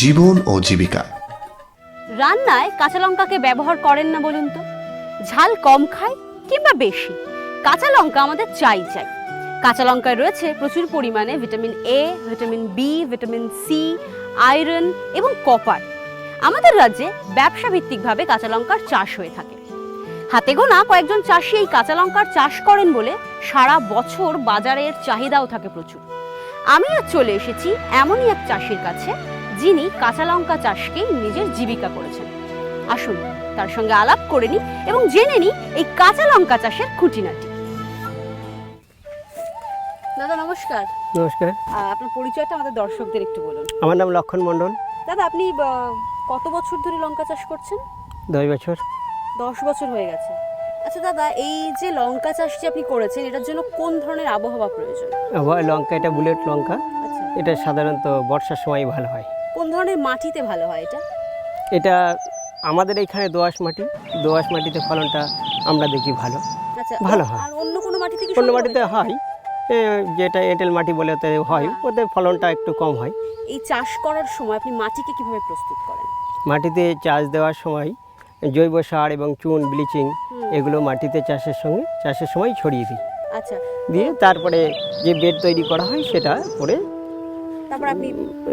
জীবন ও জীবিকা। রান্নায় কাঁচা লঙ্কাকে ব্যবহার করেন না বলুন তো। ঝাল কম খায় কিংবা বেশি। কাঁচা লঙ্কা আমাদের চাই চাই। কাঁচা লঙ্কায় রয়েছে প্রচুর পরিমাণে vitamin A vitamin B vitamin C iron এবং কপার। আমাদের রাজ্যে ব্যবসা ভিত্তিকভাবে কাঁচা লঙ্কার চাষ হয়ে থাকে। হাতে গোনা কয়েকজন চাষি এই কাঁচা লঙ্কার চাষ করেন বলে সারা বছর বাজারের চাহিদাও থাকে প্রচুর। আমি আজ চলে এসেছি এমনই এক চাষির কাছে যিনি কাঁচা লঙ্কা চাষকেই নিজের জীবিকা করেছেন। আসুন তার সঙ্গে আলাপ করে নি এবং জেনে নি এই কাঁচা লঙ্কা চাষের খুঁটিনাটি। দাদা নমস্কার। নমস্কার। আপনার পরিচয়টা আমাদের দর্শকদের একটু বলুন। আমার নাম লক্ষণ মণ্ডল। দাদা আপনি কত বছর ধরে লঙ্কা চাষ করছেন? দশ বছর। দশ বছর হয়ে গেছে। আচ্ছা দাদা এই যে লঙ্কা চাষ যে আপনি করেছেন এটার জন্য কোন ধরনের আবহাওয়া প্রয়োজন? আবহাওয়া লঙ্কা এটা বুলেট লঙ্কা। আচ্ছা। এটা সাধারণত বর্ষার সময় ভালো হয়। কোন ধরনের মাটিতে ভালো হয় এটা? এটা আমাদের এইখানে দোআঁশ মাটি। দোআঁশ মাটিতে ফলনটা আমরা দেখি ভালো। আচ্ছা ভালো হয়। আর অন্য কোনো মাটিতে কি অন্য মাটিতে হয়? যেটা এঁটেল মাটি বলে ওতে হয় হ্যাঁ। ওতে ফলনটা একটু কম হয়। এই চাষ করার সময় আপনি মাটিকে কীভাবে প্রস্তুত করেন? মাটিতে চাষ দেওয়ার সময় জৈব সার এবং চুন ব্লিচিং এগুলো মাটিতে চাষের সঙ্গে চাষের সময় ছড়িয়ে দিই। আচ্ছা। দিয়ে তারপরে যে বেড তৈরি করা হয় সেটা করে তারপর আপনি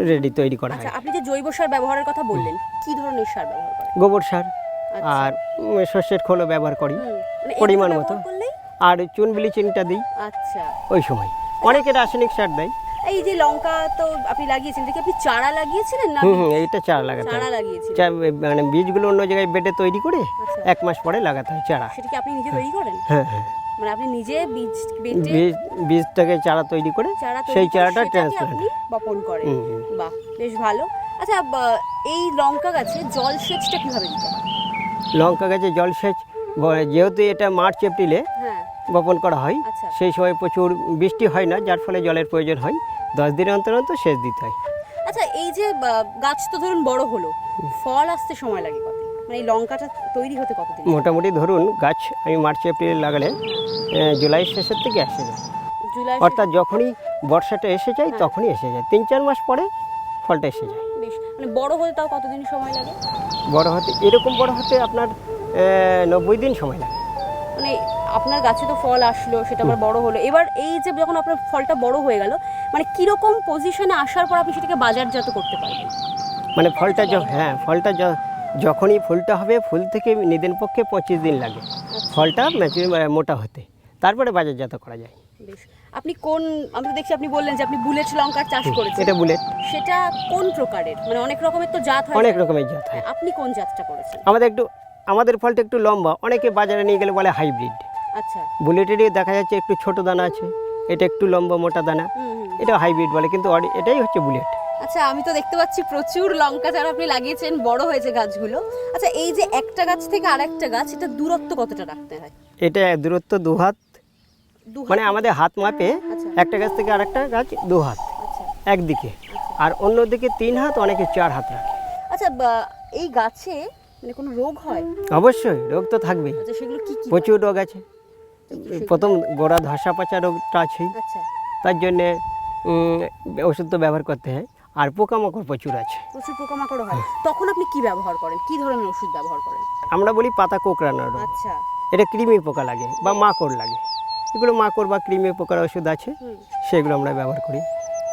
রেডি তৈরি করা আচ্ছা হয়। আপনি যে জৈব সার ব্যবহারের কথা বললেন কি ধরনের সার ব্যবহার করেন? গোবর সার আচ্ছা। আর শস্যের খোলও ব্যবহার করি। মানে পরিমাণ মতো। আর চুন ব্লিচিংটা দিই। আচ্ছা। ওই সময়। অনেকে রাসায়নিক সার দেয়। এই যে লঙ্কা তো আপনি লাগিয়েছেন এটা কি আপনি চারা লাগিয়েছিলেন না? হুম হুম এইটা চারা লাগাতে চারা লাগিয়েছিলেন। চা- মানে বীজগুলো অন্য জায়গায় বেডে তৈরি করে আচ্ছা। এক মাস পরে লাগাতে হয় চারা। সেটা কি আপনি নিজে তৈরি করেন? হ্যাঁ হ্যাঁ। মানে আপনি নিজে বীজ বেটে বীজ বীজটাকে চারা তৈরি করে সেই চারাটা ট্রান্সপ্লান্ট বপন করেন। বাহ বেশ ভালো। আচ্ছা এই লঙ্কা গাছে জল সেচটা কীভাবে দিতে হয়? লঙ্কা গাছে জলসেচ যেহেতু এটা মার্চ এপ্রিলে হ্যাঁ। বপন করা হয়। আচ্ছা। সেই সময় প্রচুর বৃষ্টি হয় না যার ফলে জলের প্রয়োজন হয়। দশ দিন অন্তর অন্তর সেচ দিতে হয়। আচ্ছা এই যে গাছ তো ধরুন বড় হলো ফল আসতে সময় লাগে কত মানে এই লঙ্কাটা তৈরি হতে কতদিন মোটামুটি ধরুন গাছ আমি মার্চ এপ্রিলে লাগালে জুলাই শেষের থেকে আসে যায়। অর্থাৎ যখনই বর্ষাটা এসে যায় হ্যাঁ। তখনই এসে যায়। তিন চার মাস পরে ফলটা এসে যায়। মানে বড় হতে তাও কতদিন সময় লাগে? বড় হতে এরকম বড় হতে আপনার নব্বই দিন সময় লাগে। আপনার গাছে তো ফল আসলো সেটা আবার বড় হলো। এবার এই যে যখন আপনার ফলটা বড় হয়ে গেল মানে কীরকম পজিশনে আসার পর আপনি সেটাকে বাজারজাত করতে পারবেন? মানে ফলটা হ্যাঁ ফলটা যখনই ফুলটা হবে ফুল থেকে নিদেন পক্ষে পঁচিশ দিন লাগে। ফলটা ম্যাচুর মোটা হতে। তারপরে বাজারজাত করা যায়। আপনি কোন আমি তো দেখছি আপনি বললেন যে আপনি বুলেট লঙ্কার চাষ করেছেন। এটা বুলেট। সেটা কোন প্রকারের? মানে অনেক রকমের তো জাত হয়। অনেক রকমের জাত হয়। হ্যাঁ, আপনি কোন জাতটা করেছেন? আমাদের একটু আমাদের ফলটা একটু লম্বা। অনেকে বাজারে নিয়ে গেলে বলে হাইব্রিড আচ্ছা। বুলেটেরই দেখা যাচ্ছে একটু ছোট দানা আছে এটা একটু লম্বা মোটা দানা এটা হাইব্রিড বলে কিন্তু এটাই হচ্ছে বুলেট আচ্ছা আমি তো দেখতে পাচ্ছি প্রচুর লঙ্কা চারা আপনি লাগিয়েছেন বড় হয়েছে গাছগুলো। আচ্ছা এই যে একটা গাছ থেকে আরেকটা গাছ এটা দূরত্ব কতটা রাখতে হয়? এটা দূরত্ব দু হাত মানে আমাদের হাত মাপে আচ্ছা। একটা গাছ থেকে আরেকটা গাছ দু হাত আচ্ছা। একদিকে। আর অন্যদিকে তিন হাত অনেকে চার হাত রাখে। আচ্ছা এই গাছে মানে কোনো রোগ হয়? অবশ্যই রোগ তো থাকবেই। আচ্ছা সেগুলো কি? প্রচুর রোগ আছে। প্রথম গোড়া ধসা পচা রোগটা আছেই আচ্ছা। তার জন্যে ওষুধ তো ব্যবহার করতে হয়। আর পোকামাকড় প্রচুর আছে। প্রচুর পোকামাকড় হয়। তখন আপনি কি ব্যবহার করেন? কি ধরনের ওষুধ ব্যবহার করেন? আমরা বলি পাতা কোকড়ানো রোগ। আচ্ছা। এটা কৃমি পোকা লাগে বা মাকড় লাগে। এগুলো মাকড় বা কৃমি পোকার ওষুধ আছে। সেগুলো আমরা ব্যবহার করি।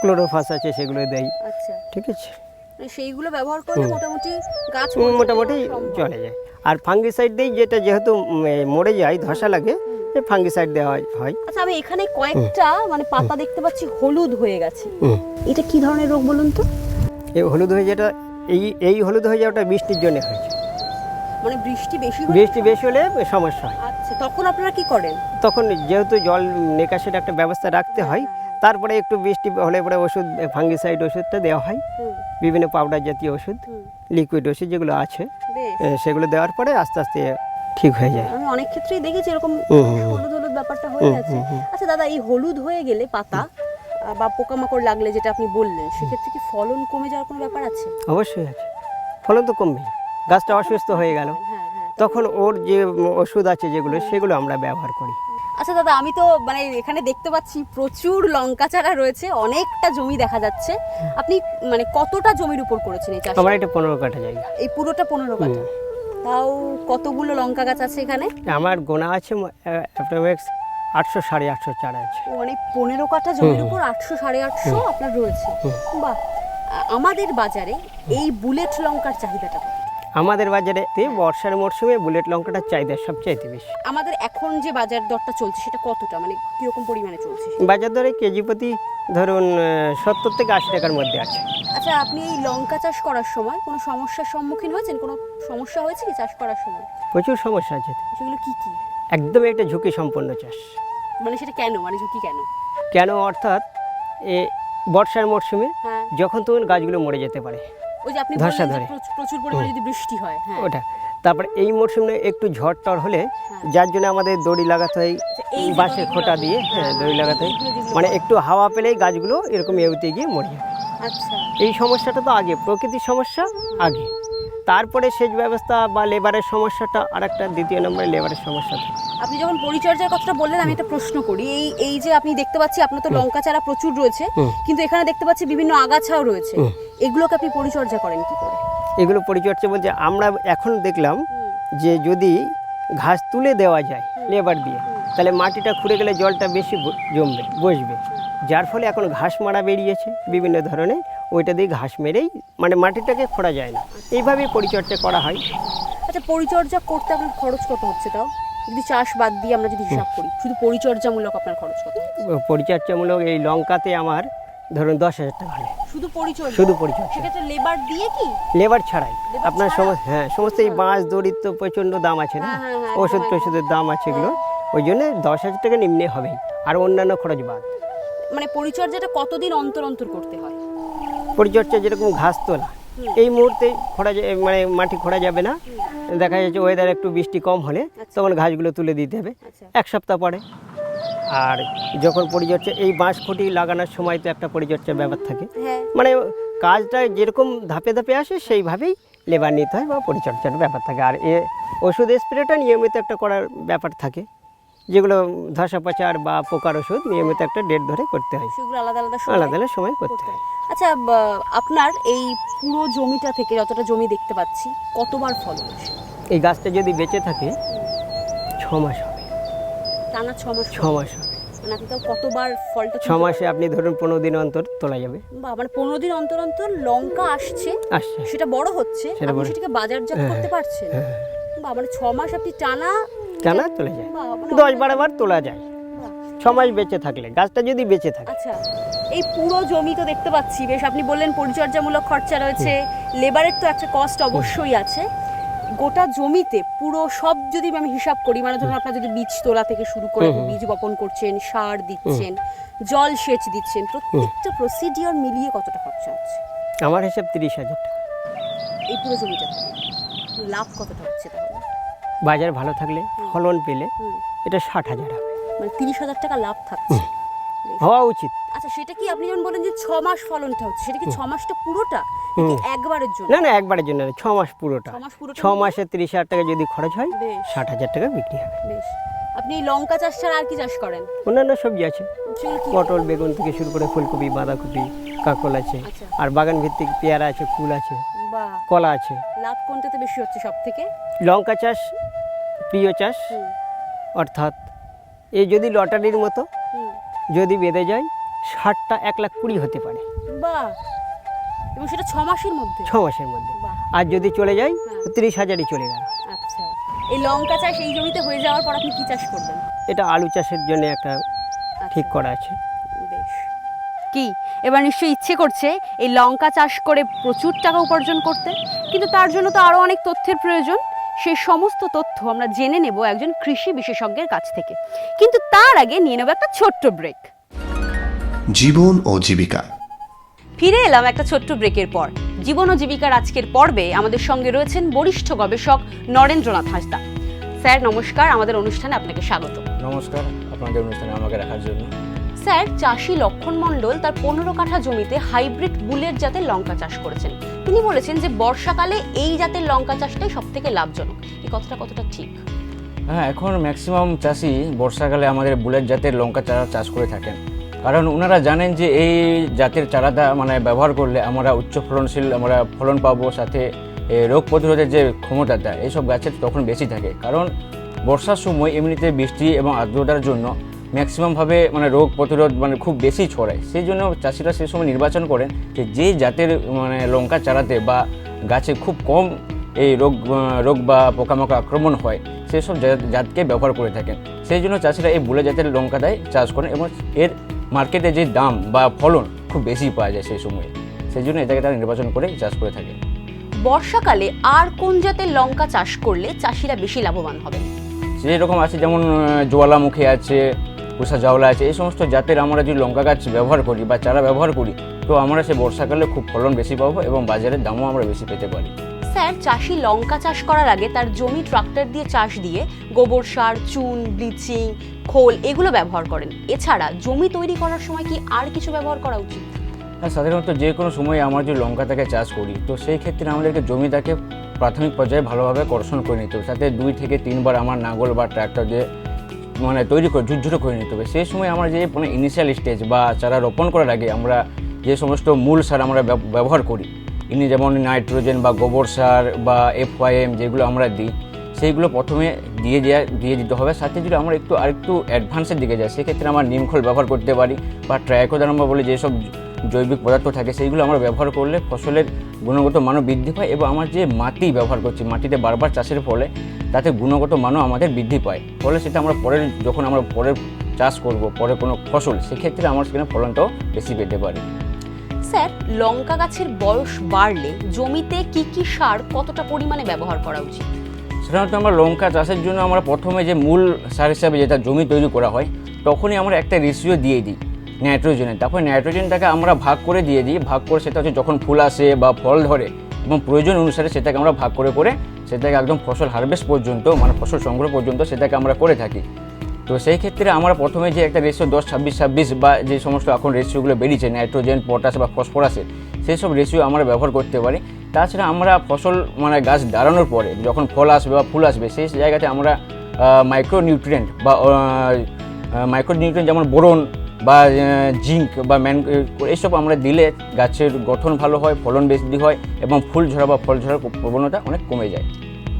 ক্লোরোফাস আছে সেগুলো দেই। আচ্ছা। ঠিক আছে? মানে সেইগুলো ব্যবহার করলে মোটামুটি গাছ মোটামুটি চলে যায়। আর ফাঙ্গিসাইড দিই যেটা যেহেতু মরে যায় ধসা লাগে ফাঙ্গিসাইড দেওয়া হয়- আচ্ছা আমি এখানে কয়েকটা মানে পাতা দেখতে পাচ্ছি হলুদ হয়ে গেছে। এটা কি ধরনের রোগ বলুন তো? এই হলুদ হয়ে যেটা এই এই হলুদ হয়ে যাওয়াটা বৃষ্টির জন্য হয়েছে। মানে বৃষ্টি বেশি হলে বৃষ্টি বেশি হলে সমস্যা হয়। আচ্ছা তখন আপনারা কি করেন? তখন যেহেতু জল নিকাশের একটা ব্যবস্থা রাখতে হয় তারপরে একটু বৃষ্টি হলে পরে ওষুধ ফাঙ্গিসাইড ওষুধটা দেওয়া হয়। বিভিন্ন পাউডার জাতীয় ওষুধ লিকুইড ওষুধ যেগুলো আছে সেগুলো দেওয়ার পরে আস্তে আস্তে ঠিক হয়ে যায়। আমি অনেক ক্ষেত্রেই দেখেছি এরকম। হলুদ হলুদ ব্যাপারটা হয়ে হুম। আচ্ছা দাদা এই হলুদ হয়ে গেলে পাতা বা পোকামাকড় লাগলে যেটা আপনি বললেন সেক্ষেত্রে কি ফলন কমে যাওয়ার কোনো ব্যাপার আছে? অবশ্যই আছে। ফলন তো কমবেই। গাছটা অসুস্থ হয়ে গেল। হ্যাঁ হ্যাঁ তখন ওর যে ওষুধ আছে যেগুলো সেগুলো আমরা ব্যবহার করি। আচ্ছা দাদা আমি তো মানে এখানে দেখতে পাচ্ছি প্রচুর লঙ্কা চারা রয়েছে অনেকটা জমি দেখা যাচ্ছে। আপনি মানে কতটা জমির উপর করেছেন এই চাষ আমার এটা পনেরো কাঠা জায়গা। এই পুরোটা পনেরো কাঠা। তাও কতগুলো লঙ্কা গাছ আছে এখানে? আমার গোনা আছে আটশো সাড়ে আটশো চার আছে। মানে পনেরো কাঠা জমির উপর আটশো সাড়ে আটশো আপনার রয়েছে। বাহ। আমাদের বাজারে এই বুলেট লঙ্কার চাহিদাটা? আমাদের বাজারে বর্ষার মরশুমে বুলেট লঙ্কাটার চাহিদা সবচাইতে বেশি। আমাদের এখন যে বাজার দরটা চলছে সেটা কতটা? মানে কীরকম পরিমাণে চলছে বাজার দরে কেজি প্রতি ধরুন সত্তর থেকে আশি টাকার মধ্যে আছে। আচ্ছা আপনি এই লঙ্কা চাষ করার সময় কোনো সমস্যার সম্মুখীন হয়েছেন? কোনো সমস্যা হয়েছে কি চাষ করার সময়? প্রচুর সমস্যা আছে। সেগুলো কি কি? একদম একটা ঝুঁকি সম্পন্ন চাষ। মানে সেটা কেন? মানে ঝুঁকি কেন? কেন? অর্থাৎ এ বর্ষার মরশুমে হ্যাঁ। যখন তখন গাছগুলো মরে যেতে পারে। ওই যে আপনি ধসা ধরে। প্রচুর- পরিমাণে যদি বৃষ্টি হয় হ্যাঁ। ওটা। তারপরে এই মরশুমে একটু ঝড় টড় হলে যার জন্য আমাদের দড়ি লাগাতে হয় এই বাঁশের খোঁটা দিয়ে হ্যাঁ দড়ি লাগাতে হয়। মানে একটু হাওয়া পেলেই গাছগুলো এরকম এউতে গিয়ে মরে যাবে আচ্ছা। এই সমস্যাটা তো আগে প্রকৃতির সমস্যা আগে। তারপরে সেচ ব্যবস্থা বা লেবারের সমস্যাটা আর একটা দ্বিতীয় নম্বরে লেবারের সমস্যা। আপনি যখন পরিচর্যার কথাটা বললেন আমি একটা প্রশ্ন করি। এই এই যে আপনি দেখতে পাচ্ছি আপনার তো লঙ্কা চারা প্রচুর রয়েছে কিন্তু এখানে দেখতে পাচ্ছি বিভিন্ন আগাছাও রয়েছে। এগুলোকে আপনি পরিচর্যা করেন কি করে? এগুলো পরিচর্যা বলতে আমরা এখন দেখলাম যে যদি ঘাস তুলে দেওয়া যায় লেবার দিয়ে তাহলে মাটিটা খুঁড়ে গেলে জলটা বেশি জমবে বসবে। যার ফলে এখন ঘাস মারা বেরিয়েছে বিভিন্ন ধরনের ওইটা দিয়ে ঘাস মেরেই মানে মাটিটাকে খোঁড়া যায় না। এইভাবেই পরিচর্যা করা হয়। আচ্ছা পরিচর্যা করতে আপনার খরচ কত হচ্ছে তাও? যদি চাষ বাদ দিয়ে আমরা যদি হিসাব করি শুধু পরিচর্যামূলক আপনার খরচ কত পরিচর্যামূলক এই লঙ্কাতে আমার ধরুন দশ হাজার টাকা হলে। শুধু পরিচর্যা? শুধু সেক্ষেত্রে লেবার দিয়ে কি? লেবার ছাড়াই। আপনার? সমস্ত হ্যাঁ সমস্ত এই বাঁশ দড়ির তো প্রচণ্ড দাম আছে না? হ্যাঁ, হ্যাঁ, হ্যাঁ, ওষুধ টষুধের দাম আছে এগুলো। ওই জন্য দশ হাজার টাকা নিম্নে হবেই। আর অন্যান্য খরচ বাদ। মানে পরিচর্যাটা কতদিন অন্তর অন্তর করতে হয়? পরিচর্যা যেরকম ঘাস তোলা এই মুহূর্তে খোঁড়া মানে মাটি খোঁড়া যাবে না। দেখা যাচ্ছে ওয়েদার একটু বৃষ্টি কম হলে তখন ঘাসগুলো তুলে দিতে হবে। আচ্ছা। এক সপ্তাহ পরে। আর যখন পরিচর্যা এই বাঁশ খুঁটি লাগানোর সময় তো একটা পরিচর্যার ব্যাপার থাকে। হ্যাঁ। মানে কাজটা যেরকম ধাপে ধাপে আসে সেইভাবেই লেবার নিতে হয় বা পরিচর্যার ব্যাপার থাকে। আর এ ওষুধ স্প্রেটা নিয়মিত একটা করার ব্যাপার থাকে যেগুলো ধসা পচার বা পোকার ওষুধ নিয়মিত একটা ডেট ধরে করতে হয়। সেগুলো আলাদা আলাদা আলাদা আলাদা সময় করতে হয়। আচ্ছা আপনার এই পুরো জমিটা থেকে যতটা জমি দেখতে পাচ্ছি কতবার ফল এই গাছটা যদি বেঁচে থাকে ছ মাস হবে টানা ছ মাস ছ মাস হবে। মানে আপনি তাও কতবার ফলটা ছ মাসে আপনি ধরুন পনেরো দিন অন্তর তোলা যাবে। বা মানে পনেরো দিন অন্তর অন্তর লঙ্কা আসছে আসছে। সেটা বড় হচ্ছে আপনি সেটাকে বাজারজাত হ্যাঁ, করতে পারছেন। বা মানে ছ মাস আপনি টানা টানা তোলা যায়। বাহ, মানে দশ তোলা যায়। ছ মাস বেঁচে থাকলে গাছটা যদি বেঁচে থাকে। আচ্ছা এই পুরো জমি তো দেখতে পাচ্ছি বেশ আপনি বললেন পরিচর্যামূলক খরচা রয়েছে লেবারের তো একটা কস্ট অবশ্যই আছে। গোটা জমিতে পুরো সব যদি আমি হিসাব করি মানে ধরুন আপনার যদি বীজ তোলা থেকে শুরু করে বীজ বপন করছেন সার দিচ্ছেন জল সেচ দিচ্ছেন প্রত্যেকটা প্রসিডিওর মিলিয়ে কতটা খরচা হচ্ছে? আমার হিসাব তিরিশ হাজার টাকা। এই পুরো জমিটা লাভ কতটা হচ্ছে তাহলে? বাজার ভালো থাকলে ফলন পেলে এটা ষাট হাজার হবে। মানে তিরিশ হাজার টাকা লাভ থাকছে। হওয়া উচিত। আচ্ছা সেটা কি আপনি যেমন বলেন যে ছ মাস ফলনটা হচ্ছে সেটা কি ছ মাসটা পুরোটা নাকি একবারের জন্য? না না একবারের জন্য না, ছ মাস পুরোটা। ছ মাস তিরিশ হাজার টাকা যদি খরচ হয় ষাট হাজার টাকা বিক্রি হবে। বেশ। আপনি লঙ্কা চাষ ছাড়া আর কি চাষ করেন? অন্যান্য সবজি আছে। পটল বেগুন থেকে শুরু করে ফুলকপি বাঁধাকপি কাকল আছে। আচ্ছা। আর বাগান ভিত্তিক পেয়ারা আছে কুল আছে কলা আছে। লাভ কোনটাতে বেশি হচ্ছে সব থেকে লঙ্কা চাষ প্রিয় চাষ অর্থাৎ এই যদি লটারির মতো যদি বেঁধে যায় ষাটটা এক লাখ কুড়ি হতে পারে। বা এবং সেটা ছ মাসের মধ্যে? ছ মাসের মধ্যে। আর যদি চলে যায় হ্যাঁ। তিরিশ হাজারই চলে গেল। আচ্ছা। এই লঙ্কা চাষ এই জমিতে হয়ে যাওয়ার পর আপনি কি চাষ করবেন? এটা আলু চাষের জন্য একটা ঠিক আচ্ছা, করা আছে। বেশ। কি? এবার নিশ্চয়ই ইচ্ছে করছে এই লঙ্কা চাষ করে প্রচুর টাকা উপার্জন করতে। কিন্তু তার জন্য তো আরও অনেক তথ্যের প্রয়োজন। সেই সমস্ত তথ্য আমরা জেনে নেব একজন কৃষি বিশেষজ্ঞের কাছ থেকে। কিন্তু তার আগে নিয়ে নেব একটা ছোট্ট ব্রেক জীবন ও জীবিকা। ফিরে এলাম একটা ছোট্ট ব্রেকের পর। জীবন ও জীবিকার আজকের পর্বে আমাদের সঙ্গে রয়েছেন বরিষ্ঠ গবেষক নরেন্দ্রনাথ হাসদা। স্যার নমস্কার। আমাদের অনুষ্ঠানে আপনাকে স্বাগত। নমস্কার। আপনাদের অনুষ্ঠানে আমাকে রাখার জন্য। স্যার, চাষি লক্ষণ মণ্ডল তার পনেরো কাঠা জমিতে হাইব্রিড বুলেট জাতের লঙ্কা চাষ করেছেন। তিনি বলেছেন যে, বর্ষাকালে এই জাতের লঙ্কা চাষটাই সব থেকে লাভজনক। এই কথাটা কতটা ঠিক? হ্যাঁ এখন ম্যাক্সিমাম চাষি বর্ষাকালে আমাদের বুলেট জাতের লঙ্কা চারা চাষ করে থাকেন। কারণ ওনারা জানেন যে, এই জাতের চারাটা মানে ব্যবহার করলে আমরা উচ্চ ফলনশীল, আমরা ফলন পাবো, সাথে রোগ প্রতিরোধের যে ক্ষমতাটা, এইসব গাছের তখন বেশি থাকে। কারণ বর্ষার সময় এমনিতে বৃষ্টি এবং আর্দ্রতার জন্য ম্যাক্সিমামভাবে মানে রোগ প্রতিরোধ মানে খুব বেশি ছড়ায়। সেই জন্য চাষিরা সেই সময় নির্বাচন করেন যে যে জাতের মানে লঙ্কা চারাতে বা গাছে খুব কম এই রোগ রোগ বা পোকামাকড় আক্রমণ হয় সেই সব জাতকে ব্যবহার করে থাকেন। সেই জন্য চাষিরা এই বুলে জাতের লঙ্কাটাই চাষ করেন এবং এর মার্কেটে যে দাম বা ফলন খুব বেশি পাওয়া যায় সেই সময়ে। সেই জন্য এটাকে তারা নির্বাচন করে চাষ করে থাকে। বর্ষাকালে আর কোন জাতের লঙ্কা চাষ করলে চাষিরা বেশি লাভবান হবে? যেরকম আছে যেমন জোয়ালামুখী আছে পুষা জাওলা আছে এই সমস্ত জাতের আমরা যদি লঙ্কা গাছ ব্যবহার করি বা চারা ব্যবহার করি তো আমরা সে বর্ষাকালে খুব ফলন বেশি পাবো এবং বাজারের দামও আমরা বেশি পেতে পারি। স্যার চাষি লঙ্কা চাষ করার আগে তার জমি ট্রাক্টর দিয়ে চাষ দিয়ে গোবর সার চুন ব্লিচিং খোল এগুলো ব্যবহার করেন। এছাড়া জমি তৈরি করার সময় কি আর কিছু ব্যবহার করা উচিত? হ্যাঁ সাধারণত যে কোনো সময় আমরা যদি লঙ্কা লঙ্কাটাকে চাষ করি তো সেই ক্ষেত্রে আমাদেরকে জমিটাকে প্রাথমিক পর্যায়ে ভালোভাবে কর্ষণ করে নিতে হবে। সাথে দুই থেকে তিনবার আমার নাঙ্গল বা ট্র্যাক্টর দিয়ে মানে তৈরি করে, ঝুরঝুরো করে নিতে হবে। সেই সময় আমরা যে মানে ইনিশিয়াল স্টেজ বা চারা রোপণ করার আগে আমরা যে সমস্ত মূল সার আমরা ব্যবহার করি, ইনি যেমন নাইট্রোজেন বা গোবর সার বা এফওয়াইএম যেগুলো আমরা দিই, সেইগুলো প্রথমে দিয়ে দেওয়া দিয়ে দিতে হবে। সাথে যদি আমরা একটু আরেকটু অ্যাডভান্সের দিকে যাই, সেক্ষেত্রে আমরা নিমখল ব্যবহার করতে পারি বা ট্রাইকোদারম্বা বলে যেসব জৈবিক পদার্থ থাকে সেইগুলো আমরা ব্যবহার করলে ফসলের গুণগত মানও বৃদ্ধি পায় এবং আমার যে মাটি ব্যবহার করছি মাটিতে বারবার চাষের ফলে তাতে গুণগত মানও আমাদের বৃদ্ধি পায়। ফলে সেটা আমরা পরের যখন আমরা পরের চাষ করব পরে কোনো ফসল সেক্ষেত্রে আমরা সেখানে ফলনটাও বেশি পেতে পারি। স্যার লঙ্কা গাছের বয়স বাড়লে জমিতে কি কি সার কতটা পরিমাণে ব্যবহার করা উচিত? সাধারণত আমরা লঙ্কা চাষের জন্য আমরা প্রথমে যে মূল সার হিসাবে যেটা জমি তৈরি করা হয় তখনই আমরা একটা রেশিও দিয়ে দিই। নাইট্রোজেনের তারপরে নাইট্রোজেনটাকে আমরা ভাগ করে দিয়ে দিই। ভাগ করে সেটা হচ্ছে যখন ফুল আসে বা ফল ধরে এবং প্রয়োজন অনুসারে সেটাকে আমরা ভাগ করে করে সেটাকে একদম ফসল হারভেস্ট পর্যন্ত মানে ফসল সংগ্রহ পর্যন্ত সেটাকে আমরা করে থাকি। তো সেই ক্ষেত্রে আমরা প্রথমে যে একটা রেশিও দশ, ছাব্বিশ ছাব্বিশ বা যে সমস্ত এখন রেশিওগুলো বেরিয়েছে নাইট্রোজেন পটাশ বা ফসফরাসের সেই সব রেশিও আমরা ব্যবহার করতে পারি। তাছাড়া আমরা ফসল মানে গাছ দাঁড়ানোর পরে যখন ফল আসবে বা ফুল আসবে, সেই জায়গাতে আমরা মাইক্রো নিউট্রিয়েন্ট বা মাইক্রো নিউট্রিয়েন্ট যেমন বোরন বা জিঙ্ক বা ম্যান এইসব আমরা দিলে গাছের গঠন ভালো হয়, ফলন বেশি হয় এবং ফুল ঝরা বা ফল ঝরার প্রবণতা অনেক কমে যায়।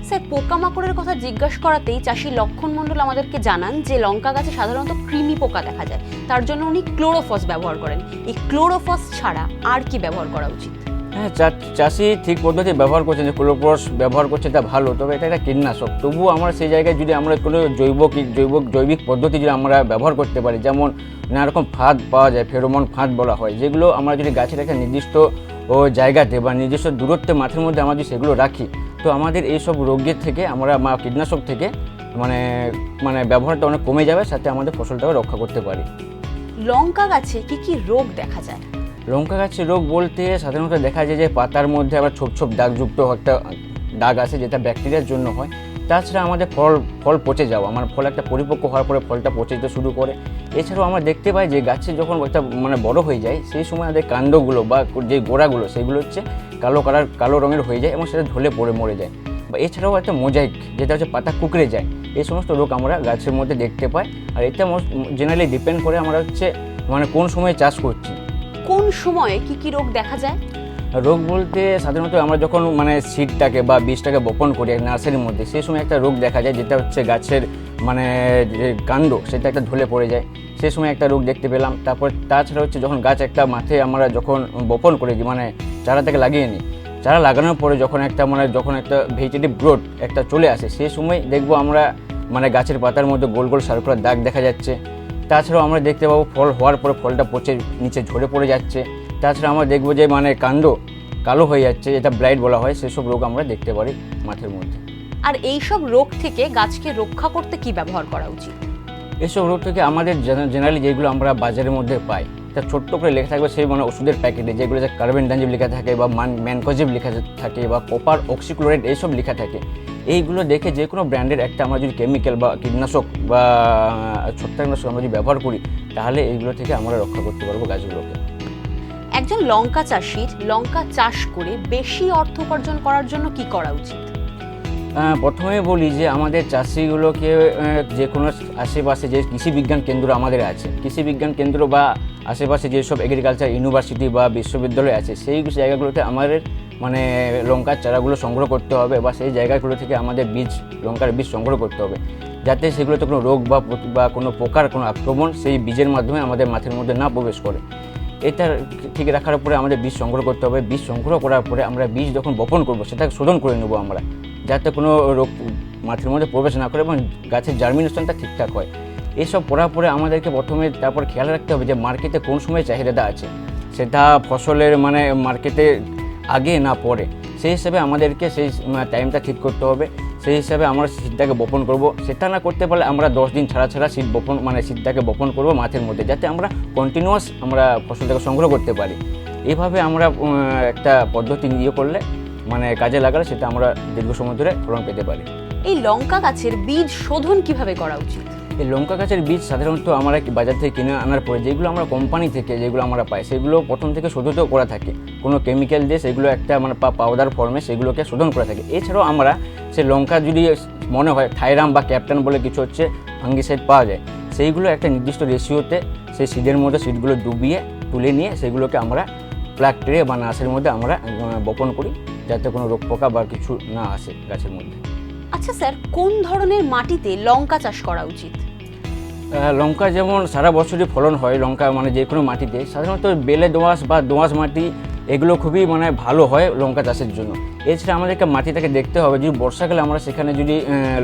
স্যার, পোকামাকড়ের কথা জিজ্ঞাসা করাতেই চাষি লক্ষণ মণ্ডল আমাদেরকে জানান যে, লঙ্কা গাছে সাধারণত কৃমি পোকা দেখা যায়। তার জন্য উনি ক্লোরোফস ব্যবহার করেন। এই ক্লোরোফস ছাড়া আর কি ব্যবহার করা উচিত? হ্যাঁ চাষি ঠিক পদ্ধতি ব্যবহার করছে যে ক্লোরোপস ব্যবহার করছে তা ভালো, তবে এটা একটা কীটনাশক। তবুও আমরা সেই জায়গায় যদি আমরা কোনো জৈব জৈব জৈবিক পদ্ধতি যদি আমরা ব্যবহার করতে পারি, যেমন নানা রকম ফাঁদ পাওয়া যায়, ফেরোমন ফাঁদ বলা হয়, যেগুলো আমরা যদি গাছের একটা নির্দিষ্ট জায়গাতে বা নির্দিষ্ট দূরত্বে মাঠের মধ্যে আমরা যদি সেগুলো রাখি, তো আমাদের এইসব রোগের থেকে আমরা কীটনাশক থেকে মানে মানে ব্যবহারটা অনেক কমে যাবে, সাথে আমাদের ফসলটাও রক্ষা করতে পারি। লঙ্কা গাছে কি কি রোগ দেখা যায়? লঙ্কা গাছের রোগ বলতে সাধারণত দেখা যায় যে পাতার মধ্যে আবার ছোপ ছোপ দাগযুক্ত একটা দাগ আছে যেটা ব্যাকটেরিয়ার জন্য হয়। তাছাড়া আমাদের ফল ফল পচে যাওয়া মানে ফল একটা পরিপক্ক হওয়ার পরে ফলটা পচে যেতে শুরু করে। এছাড়াও আমরা দেখতে পাই যে গাছে যখন একটা মানে বড় হয়ে যায়, সেই সময় আমাদের কাণ্ডগুলো বা যে গোড়াগুলো, সেগুলো হচ্ছে কালো কালার, কালো রঙের হয়ে যায় এবং সেটা ঢলে পড়ে, মরে যায়। বা এছাড়াও একটা মোজাইক, যেটা হচ্ছে পাতা কুকড়ে যায়, এই সমস্ত রোগ আমরা গাছের মধ্যে দেখতে পাই। আর এটা জেনারেলি ডিপেন্ড করে আমরা হচ্ছে মানে কোন সময় চাষ করছি। কোন সময়ে কি কি রোগ দেখা যায়? রোগ বলতে সাধারণত আমরা যখন মানে সিডটাকে বা বীজটাকে বপন করি নার্সারির মধ্যে, সেই সময় একটা রোগ দেখা যায় যেটা হচ্ছে গাছের মানে যে কাণ্ড, সেটা একটা ঢলে পড়ে যায়। সেই সময় একটা রোগ দেখতে পেলাম। তারপর তাছাড়া হচ্ছে যখন গাছ একটা মাঠে আমরা যখন বপন করে মানে চারাটাকে লাগিয়ে নিই, চারা লাগানোর পরে যখন একটা মানে যখন একটা ভেজিটেটিভ গ্রোথ একটা চলে আসে, সেই সময় দেখব আমরা মানে গাছের পাতার মধ্যে গোল গোল সার্কুলার দাগ দেখা যাচ্ছে। তাছাড়াও আমরা দেখতে পাবো ফল হওয়ার পরে ফলটা পচে নিচে ঝরে পড়ে যাচ্ছে। তাছাড়া আমরা দেখব যে মানে কাণ্ড কালো হয়ে যাচ্ছে যেটা ব্লাইট বলা হয় সেসব রোগ আমরা দেখতে পারি মাঠের মধ্যে। আর এই সব রোগ থেকে গাছকে রক্ষা করতে কি ব্যবহার করা উচিত? এসব রোগ থেকে আমাদের জেনারেলি যেগুলো আমরা বাজারের মধ্যে পাই তা ছোট্ট করে লেখা থাকবে সেই মানে ওষুধের প্যাকেটে যেগুলো যে কার্বেন ডাঞ্জিব লেখা থাকে বা মান ম্যানকোজিব লেখা থাকে বা কপার অক্সিক্লোরাইড এইসব লেখা থাকে। এইগুলো দেখে যে কোনো ব্র্যান্ডের একটা আমরা যদি কেমিক্যাল বা কীটনাশক বা ছত্রাকনাশক আমরা যদি ব্যবহার করি তাহলে এইগুলো থেকে আমরা রক্ষা করতে পারব গাছগুলোকে। একজন লঙ্কা চাষির লঙ্কা চাষ করে বেশি অর্থ উপার্জন করার জন্য কি করা উচিত? প্রথমে বলি যে আমাদের চাষিগুলোকে যে কোনো আশেপাশে যে কৃষি বিজ্ঞান কেন্দ্র আমাদের আছে কৃষি বিজ্ঞান কেন্দ্র বা আশেপাশে যেসব এগ্রিকালচার ইউনিভার্সিটি বা বিশ্ববিদ্যালয় আছে, সেই জায়গাগুলোতে আমাদের মানে লঙ্কার চারাগুলো সংগ্রহ করতে হবে বা সেই জায়গাগুলো থেকে আমাদের বীজ, লঙ্কার বীজ সংগ্রহ করতে হবে। যাতে সেগুলোতে কোনো রোগ বা বা কোনো পোকার কোনো আক্রমণ সেই বীজের মাধ্যমে আমাদের মাঠের মধ্যে না প্রবেশ করে। এটা ঠিক রাখার পরে আমাদের বীজ সংগ্রহ করতে হবে। বীজ সংগ্রহ করার পরে আমরা বীজ যখন বপন করব সেটাকে শোধন করে নেব আমরা। যাতে কোনো রোগ মাটির মধ্যে প্রবেশ না করে এবং গাছের জার্মিনেশনটা ঠিকঠাক হয়। এসব করার পরে আমাদেরকে প্রথমে তারপর খেয়াল রাখতে হবে যে মার্কেটে কোন সময় চাহিদাটা আছে। সেটা ফসলের মানে মার্কেটে আগে না পরে। সেই হিসাবে আমাদেরকে সেই টাইমটা ঠিক করতে হবে। সেই হিসাবে আমরা শীতটাকে বপন করব। সেটা না করতে পারলে আমরা দশ দিন ছাড়া ছাড়া শীত বপন মানে শীতটাকে বপন করব মাঠের মধ্যে, যাতে আমরা কন্টিনিউয়াস আমরা ফসলটাকে সংগ্রহ করতে পারি। এইভাবে আমরা একটা পদ্ধতি ইয়ে করলে মানে কাজে লাগালে সেটা আমরা দীর্ঘ সময় ধরে ফলন পেতে পারি। এই লঙ্কা গাছের বীজ শোধন কীভাবে করা উচিত? এই লঙ্কা গাছের বীজ সাধারণত আমরা বাজার থেকে কিনে আনার পরে যেগুলো আমরা কোম্পানি থেকে যেগুলো আমরা পাই, সেগুলো প্রথম থেকে শোধিত করা থাকে। কোনো কেমিক্যাল দিয়ে সেগুলো একটা মানে পাউডার ফর্মে সেগুলোকে শোধন করা থাকে। এছাড়াও আমরা সে লঙ্কা যদি মনে হয় থাইরাম বা ক্যাপ্টেন বলে কিছু হচ্ছে ফাঙ্গিসাইড পাওয়া যায়, সেইগুলো একটা নির্দিষ্ট রেশিওতে সেই সিডের মধ্যে সিডগুলো ডুবিয়ে তুলে নিয়ে সেগুলোকে আমরা প্লাগ বা নার্সের মধ্যে আমরা বপন করি, যাতে কোনো রোগ পোকা বা কিছু না আসে গাছের মধ্যে। আচ্ছা স্যার, কোন ধরনের মাটিতে লঙ্কা চাষ করা উচিত? লঙ্কা যেমন সারা বছরই ফলন হয়, লঙ্কা মানে যে কোনো মাটিতে, সাধারণত বেলে দোঁয়াশ বা দোঁয়াশ মাটি, এগুলো খুবই মানে ভালো হয় লঙ্কা চাষের জন্য। এছাড়া আমাদেরকে মাটিটাকে দেখতে হবে, যদি বর্ষাকালে আমরা সেখানে যদি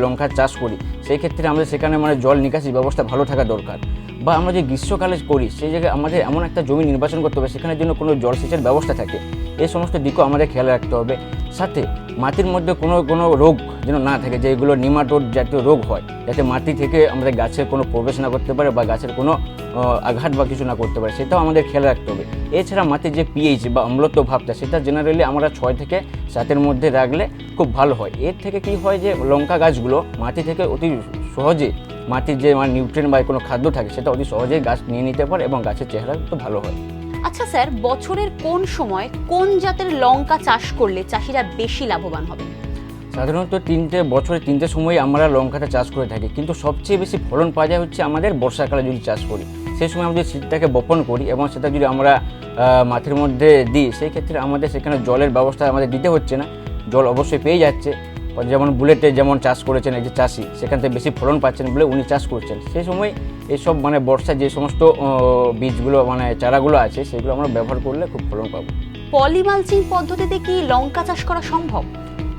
লঙ্কা চাষ করি, সেই ক্ষেত্রে আমাদের সেখানে মানে জল নিকাশি ব্যবস্থা ভালো থাকা দরকার। বা আমরা যে গ্রীষ্মকালে করি, সেই জায়গায় আমাদের এমন একটা জমি নির্বাচন করতে হবে, সেখানের জন্য কোনো জলসেচের ব্যবস্থা থাকে। এই সমস্ত দিকও আমাদের খেয়াল রাখতে হবে। সাথে মাটির মধ্যে কোনো কোনো রোগ যেন না থাকে যেগুলো নিমাটোড জাতীয় রোগ হয়, যাতে মাটি থেকে আমাদের গাছের কোনো প্রবেশ না করতে পারে বা গাছের কোনো আঘাত বা কিছু না করতে পারে, সেটাও আমাদের খেয়াল রাখতে হবে। এছাড়া মাটির যে পিএইচ বা অম্লত্ব ভাবটা, সেটা জেনারেলি আমরা ছয় থেকে সাতের মধ্যে রাখলে খুব ভালো হয়। এর থেকে কি হয় যে লঙ্কা গাছগুলো মাটি থেকে অতি সহজে মাটির যে মানে নিউট্রিয়েন্ট বা কোনো খাদ্য থাকে সেটা অতি সহজেই গাছ নিয়ে নিতে পারে এবং গাছের চেহারা একটু ভালো হয়। আচ্ছা স্যার বছরের কোন সময় কোন জাতের লঙ্কা চাষ করলে চাষিরা বেশি লাভবান হবে? সাধারণত তিনটে বছরে তিনটে সময় আমরা লঙ্কাটা চাষ করে থাকি। কিন্তু সবচেয়ে বেশি ফলন পাওয়া যায় হচ্ছে আমাদের বর্ষাকালে যদি চাষ করি। সেই সময় আমরা যদি শীতটাকে বপন করি এবং সেটা যদি আমরা মাঠের মধ্যে দিই সেই ক্ষেত্রে আমাদের সেখানে জলের ব্যবস্থা আমাদের দিতে হচ্ছে না। জল অবশ্যই পেয়ে যাচ্ছে। যেমন বুলেটে যেমন চাষ করেছেন এই যে চাষি সেখান থেকে বেশি ফলন পাচ্ছেন বলে উনি চাষ করছেন। সেই সময় এইসব মানে বর্ষায় যে সমস্ত বীজগুলো মানে চারাগুলো আছে সেগুলো আমরা ব্যবহার করলে খুব ফলন পাবো। পলিমালচিং পদ্ধতিতে কি লঙ্কা চাষ করা সম্ভব?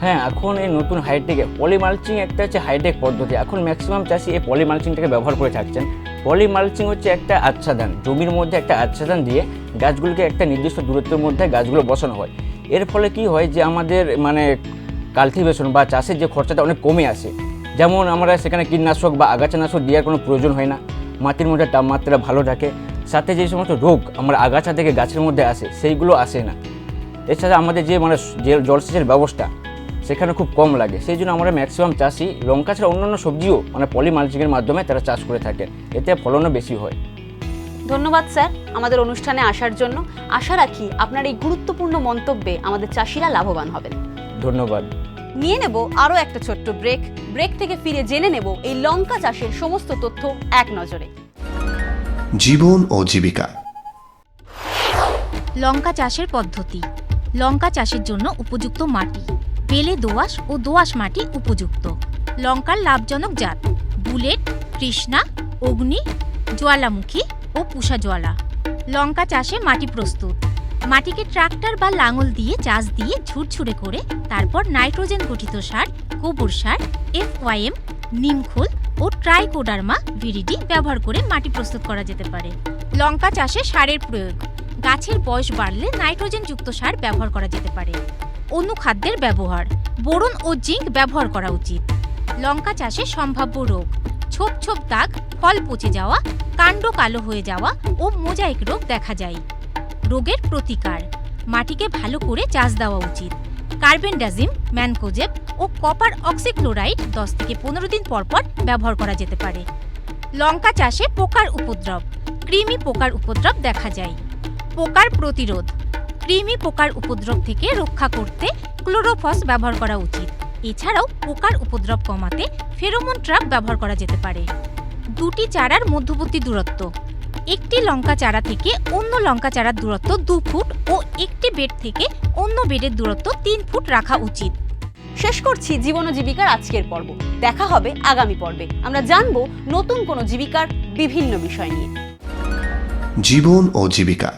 হ্যাঁ এখন এই নতুন হাইটেক পলিমালচিং একটা হচ্ছে হাইটেক পদ্ধতি। এখন ম্যাক্সিমাম চাষি এই পলিমালচিংটাকে ব্যবহার করে থাকছেন। পলিমালচিং হচ্ছে একটা আচ্ছাদন জমির মধ্যে একটা আচ্ছাদন দিয়ে গাছগুলোকে একটা নির্দিষ্ট দূরত্বের মধ্যে গাছগুলো বসানো হয়। এর ফলে কি হয় যে আমাদের মানে কাল্টিভেশন বা চাষের যে খরচাটা অনেক কমে আসে যেমন আমরা সেখানে কীটনাশক বা আগাছানাশক দেওয়ার কোনো প্রয়োজন হয় না। মাটির মধ্যে তাপমাত্রা ভালো থাকে সাথে যে সমস্ত রোগ আমরা আগাছা থেকে গাছের মধ্যে আসে সেইগুলো আসে না। এছাড়া আমাদের যে মানে যে জলসেচের ব্যবস্থা সেখানে খুব কম লাগে। সেই জন্য আমরা ম্যাক্সিমাম চাষি লঙ্কা ছাড়া অন্যান্য সবজিও মানে পলি মালচিংয়ের মাধ্যমে তারা চাষ করে থাকেন এতে ফলনও বেশি হয়। ধন্যবাদ স্যার আমাদের অনুষ্ঠানে আসার জন্য। আশা রাখি আপনার এই গুরুত্বপূর্ণ মন্তব্যে আমাদের চাষিরা লাভবান হবেন। ধন্যবাদ। নিয়ে নেব আরও একটা ছোট্ট ব্রেক ব্রেক থেকে ফিরে জেনে নেব এই লঙ্কা চাষের সমস্ত তথ্য এক নজরে। জীবন ও জীবিকা। লঙ্কা চাষের পদ্ধতি। লঙ্কা চাষের জন্য উপযুক্ত মাটি। বেলে দোআঁশ ও দোআঁশ মাটি উপযুক্ত। লঙ্কার লাভজনক জাত বুলেট কৃষ্ণা অগ্নি জ্বালামুখী ও পুষা জ্বালা। লঙ্কা চাষে মাটি প্রস্তুত। মাটিকে ট্রাক্টর বা লাঙল দিয়ে চাষ দিয়ে ঝুরঝুরে করে তারপর নাইট্রোজেন গঠিত সার, গোবর সার এফ ওয়াইএম নিমখোল ও ট্রাইকোডার্মা ভিরিডি ব্যবহার করে মাটি প্রস্তুত করা যেতে পারে। লঙ্কা চাষে সারের প্রয়োগ। গাছের বয়স বাড়লে নাইট্রোজেনযুক্ত সার ব্যবহার করা যেতে পারে। অনুখাদ্যের ব্যবহার। বোরন ও জিঙ্ক ব্যবহার করা উচিত। লঙ্কা চাষে সম্ভাব্য রোগ। ছোপ ছোপ দাগ, ফল পচে যাওয়া, কাণ্ড কালো হয়ে যাওয়া ও মোজাইক রোগ দেখা যায়। রোগের প্রতিকার। মাটিকে ভালো করে চাষ দেওয়া উচিত। কার্বেন্ডাজিম, ম্যানকোজেব ও কপার অক্সিক্লোরাইড দশ থেকে পনেরো দিন পর পর ব্যবহার করা যেতে পারে। লঙ্কা চাষে পোকার উপদ্রব, কৃমি পোকার উপদ্রব দেখা যায়। পোকার প্রতিরোধ, কৃমি পোকার উপদ্রব থেকে রক্ষা করতে ক্লোরোফস ব্যবহার করা উচিত। এছাড়াও পোকার উপদ্রব কমাতে ফেরোমন ট্র্যাপ ব্যবহার করা যেতে পারে। দুটি চারার মধ্যবর্তী দূরত্ব একটি লঙ্কা চারা থেকে অন্য লঙ্কা চারার দূরত্ব দু ফুট ও একটি বেড থেকে অন্য বেডের দূরত্ব তিন ফুট রাখা উচিত। শেষ করছি জীবন ও জীবিকার আজকের পর্ব। দেখা হবে আগামী পর্বে। আমরা জানব নতুন কোন জীবিকার বিভিন্ন বিষয় নিয়ে। জীবন ও জীবিকা।